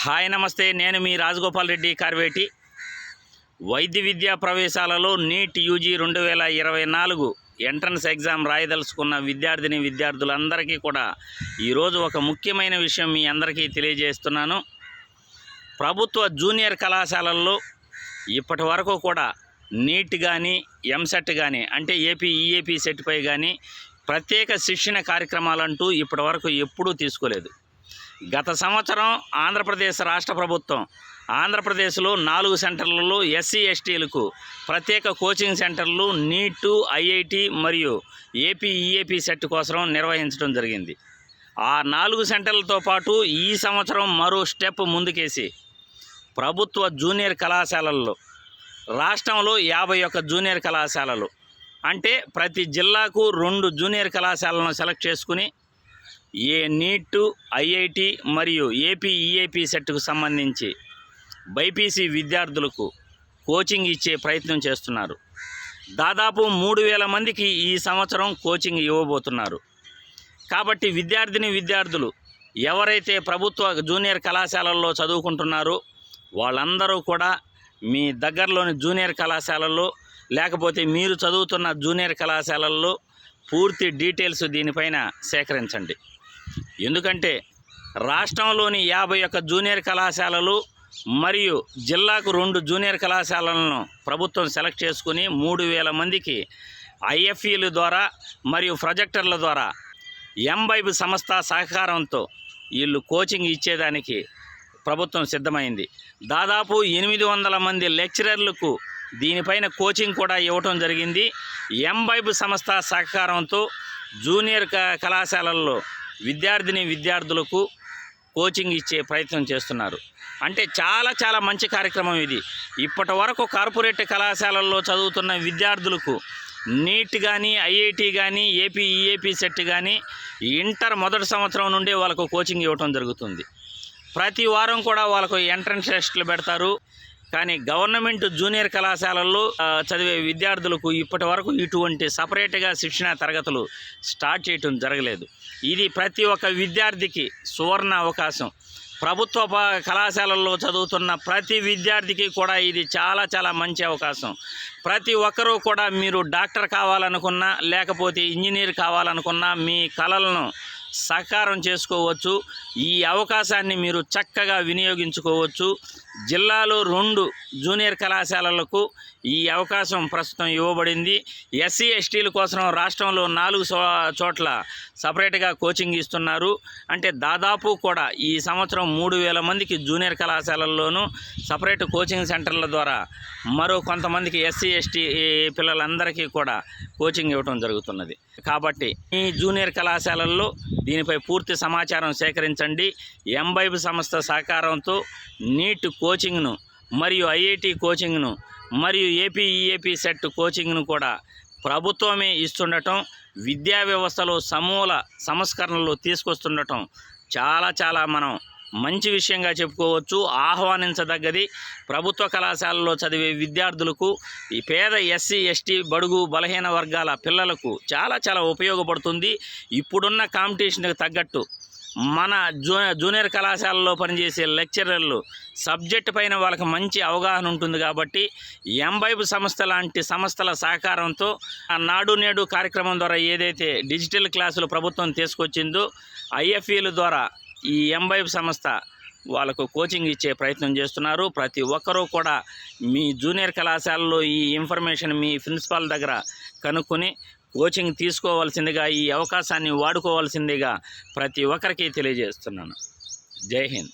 Hi నమస్తే. నేను మీ రాజగోపాల్ రెడ్డి కార్వేటి. వైద్య విద్యా ప్రవేశాలలో నీట్ యూజీ రెండు వేల ఇరవై నాలుగు ఎంట్రన్స్ ఎగ్జామ్ రాయదలుచుకున్న విద్యార్థిని విద్యార్థులందరికీ కూడా ఈరోజు ఒక ముఖ్యమైన విషయం మీ అందరికీ తెలియజేస్తున్నాను. ప్రభుత్వ జూనియర్ కళాశాలల్లో ఇప్పటి వరకు కూడా నీట్ కానీ ఎంసెట్ కానీ అంటే ఏపీ ఈఏపీ సెట్పై కానీ ప్రత్యేక శిక్షణ కార్యక్రమాలంటూ ఇప్పటి వరకు ఎప్పుడూ తీసుకోలేదు. గత సంవత్సరం ఆంధ్రప్రదేశ్ రాష్ట్ర ప్రభుత్వం ఆంధ్రప్రదేశ్లో నాలుగు సెంటర్లలో ఎస్సీ ఎస్టీలకు ప్రత్యేక కోచింగ్ సెంటర్లు నీటు ఐఐటి మరియు ఏపీ ఈఏపీ సెట్ కోసం నిర్వహించడం జరిగింది. ఆ నాలుగు సెంటర్లతో పాటు ఈ సంవత్సరం మరో స్టెప్ ముందుకేసి ప్రభుత్వ జూనియర్ కళాశాలల్లో రాష్ట్రంలో యాభై ఒక్క జూనియర్ కళాశాలలు. అంటే ప్రతి జిల్లాకు రెండు జూనియర్ కళాశాలను సెలెక్ట్ చేసుకుని ఏ నీటు ఐఐటి మరియు ఏపీఈఏపీ సెట్కు సంబంధించి బైపీసీ విద్యార్థులకు కోచింగ్ ఇచ్చే ప్రయత్నం చేస్తున్నారు. దాదాపు మూడు వేల మందికి ఈ సంవత్సరం కోచింగ్ ఇవ్వబోతున్నారు. కాబట్టి విద్యార్థిని విద్యార్థులు ఎవరైతే ప్రభుత్వ జూనియర్ కళాశాలల్లో చదువుకుంటున్నారో వాళ్ళందరూ కూడా మీ దగ్గరలోని జూనియర్ కళాశాలల్లో లేకపోతే మీరు చదువుతున్న జూనియర్ కళాశాలల్లో పూర్తి డీటెయిల్స్ దీనిపైన సేకరించండి. ఎందుకంటే రాష్ట్రంలోని యాభై ఒక్క జూనియర్ కళాశాలలు మరియు జిల్లాకు రెండు జూనియర్ కళాశాలలను ప్రభుత్వం సెలెక్ట్ చేసుకుని మూడు వేల మందికి ఐఎఫ్ఈల ద్వారా మరియు ప్రొజెక్టర్ల ద్వారా ఎంబైబ్ సంస్థ సహకారంతో వీళ్ళు కోచింగ్ ఇచ్చేదానికి ప్రభుత్వం సిద్ధమైంది. దాదాపు ఎనిమిది వందల మంది లెక్చరర్లకు దీనిపైన కోచింగ్ కూడా ఇవ్వటం జరిగింది. ఎంబైబ్ సంస్థ సహకారంతో జూనియర్ క- కళాశాలల్లో విద్యార్థిని విద్యార్థులకు కోచింగ్ ఇచ్చే ప్రయత్నం చేస్తున్నారు. అంటే చాలా చాలా మంచి కార్యక్రమం ఇది. ఇప్పటి వరకు కార్పొరేట్ కళాశాలల్లో చదువుతున్న విద్యార్థులకు నీట్ కానీ ఐఐటి కానీ ఏపీ ఈఏపీ సెట్ కానీ ఇంటర్ మొదటి సంవత్సరం నుండే వాళ్ళకు కోచింగ్ ఇవ్వటం జరుగుతుంది. ప్రతి వారం కూడా వాళ్ళకు ఎంట్రన్స్ టెస్టులు పెడతారు. కానీ గవర్నమెంట్ జూనియర్ కళాశాలల్లో చదివే విద్యార్థులకు ఇప్పటి వరకు ఇటువంటి సపరేట్గా శిక్షణ తరగతులు స్టార్ట్ చేయటం జరగలేదు. ఇది ప్రతి ఒక్క విద్యార్థికి సువర్ణ అవకాశం. ప్రభుత్వ ప- కళాశాలల్లో చదువుతున్న ప్రతి విద్యార్థికి కూడా ఇది చాలా చాలా మంచి అవకాశం. ప్రతి ఒక్కరూ కూడా మీరు డాక్టర్ కావాలనుకున్నా లేకపోతే ఇంజనీర్ కావాలనుకున్నా మీ కళలను సాకారం చేసుకోవచ్చు. ఈ అవకాశాన్ని మీరు చక్కగా వినియోగించుకోవచ్చు. జిల్లాలో రెండు జూనియర్ కళాశాలలకు ఈ అవకాశం ప్రస్తుతం ఇవ్వబడింది. ఎస్సీ ఎస్టీల కోసం రాష్ట్రంలో నాలుగు చోట్ల సపరేట్గా కోచింగ్ ఇస్తున్నారు. అంటే దాదాపు కూడా ఈ సంవత్సరం మూడు వేల మందికి జూనియర్ కళాశాలల్లోనూ సపరేట్ కోచింగ్ సెంటర్ల ద్వారా మరో కొంతమందికి ఎస్సీ ఎస్టీ పిల్లలందరికీ కూడా కోచింగ్ ఇవ్వడం జరుగుతున్నది. కాబట్టి ఈ జూనియర్ కళాశాలల్లో దీనిపై పూర్తి సమాచారం సేకరించండి. ఎంబైబ్ సంస్థ సహకారంతో నీట్ కోచింగ్ను మరియు ఐఐటి కోచింగ్ను మరియు ఏపీ ఈఏపీ సెట్ కోచింగ్ను కూడా ప్రభుత్వమే ఇస్తుండటం విద్యా వ్యవస్థలో సమూల సంస్కరణలు తీసుకొస్తుండటం చాలా చాలా మనం మంచి విషయంగా చెప్పుకోవచ్చు. ఆహ్వానించదగ్గది ప్రభుత్వ కళాశాలలో చదివే విద్యార్థులకు ఈ పేద ఎస్సీ ఎస్టీ బడుగు బలహీన వర్గాల పిల్లలకు చాలా చాలా ఉపయోగపడుతుంది. ఇప్పుడున్న కాంపిటీషన్కి తగ్గట్టు మన జూ జూనియర్ కళాశాలలో పనిచేసే లెక్చరర్లు సబ్జెక్ట్ పైన వాళ్ళకి మంచి అవగాహన ఉంటుంది కాబట్టి ఎంబైబు సంస్థ లాంటి సంస్థల సహకారంతో ఆ నాడు నేడు కార్యక్రమం ద్వారా ఏదైతే డిజిటల్ క్లాసులు ప్రభుత్వం తీసుకొచ్చిందో ఐఎఫ్ఈల ద్వారా ఈ ఎంబైబు సంస్థ వాళ్ళకు కోచింగ్ ఇచ్చే ప్రయత్నం చేస్తున్నారు. ప్రతి ఒక్కరూ కూడా మీ జూనియర్ కళాశాలలో ఈ ఇన్ఫర్మేషన్ మీ ప్రిన్సిపాల్ దగ్గర కనుక్కొని కోచింగ్ తీసుకోవాల్సిందిగా ఈ అవకాశాన్ని వాడుకోవాల్సిందిగా ప్రతి ఒక్కరికి తెలియజేస్తున్నాను. జై హింద్.